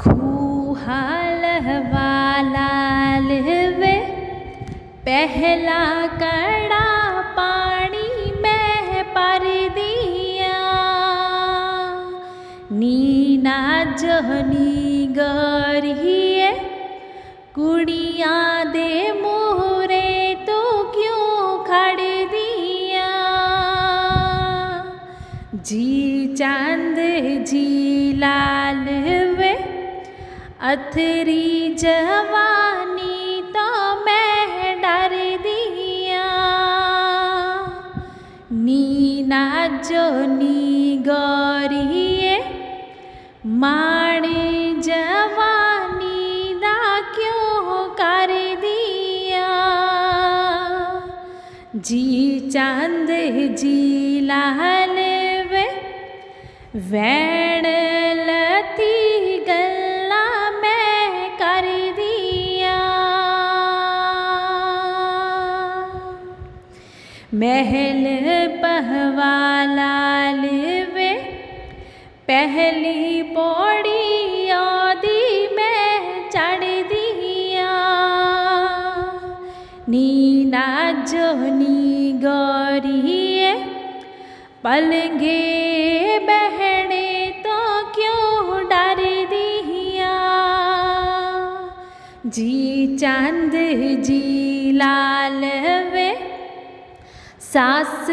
खूहाल वालाल वे पहला कड़ा पानी में पर दिया। नीना जहनी गरिए कुड़िया दे मोहरे तो क्यों खड़ दिया? जी चाँद जी लाल वे अथरी जवानी तो मैं डर दिया। नीना जो नी गौरिए माणे जवानी दा क्यों कर दिया? जी चाँद जी लाल वे, वैण महल पहवालाल वे पहली पौड़ी आदि में चढ़ दिया। नीना जोनी गौरिए पलंगे बहने तो क्यों डर दिया? जी चाँद जी लाल वे सास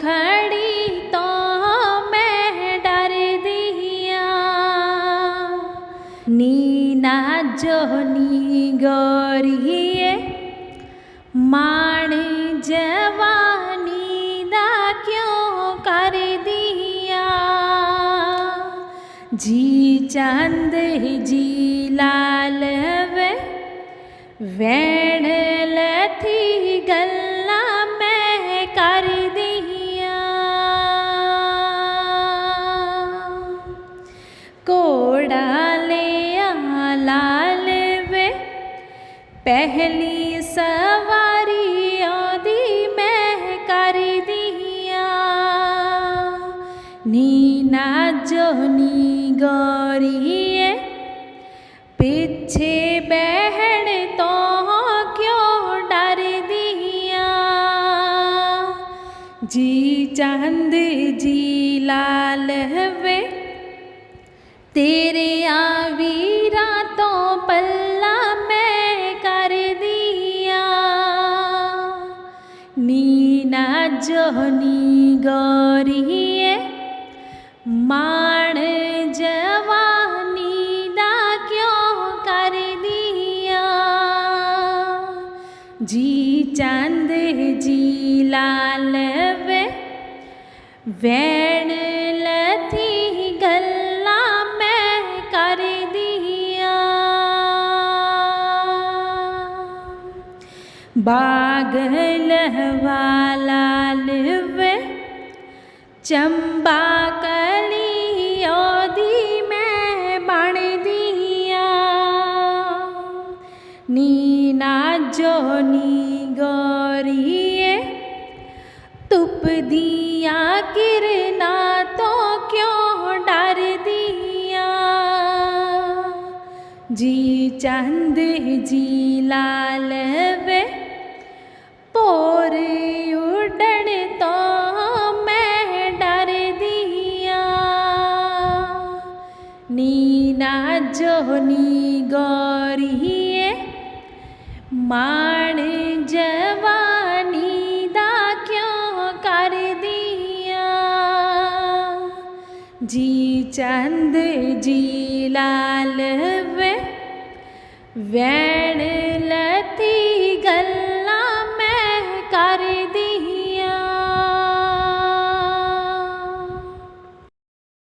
खड़ी तो मैं डर दिया। नीना जोनी गौरिए माण जवानी दा क्यों कर दिया? जी चंद जी लाल वे, वैण कोड़ा ले आ लाल वे। पहली सवारी आदि मैं कर दिया। नीना जोनी गौरिए पीछे बहन तो क्यों डर दिया? जी चाँद जी लाल वे। तेरे आवीरा तो पल्ला मैं कर दिया। नीना जोनी गौरिए माण जवानी दा क्यों कर दिया? जी चाँद जी लाल वे, वैण बाग लहवालाल वे, चंबा कली ओदी में बण दिया। नीना जोनी गौरिए तुप दिया किरना तो क्यों डर दिया? जी चंद जी लाल वे तो मैं डर दिया। नीना जोनी गौरिए, माण जवानी दा क्यों कर दिया? जी चंद, जी लाल वे, वैण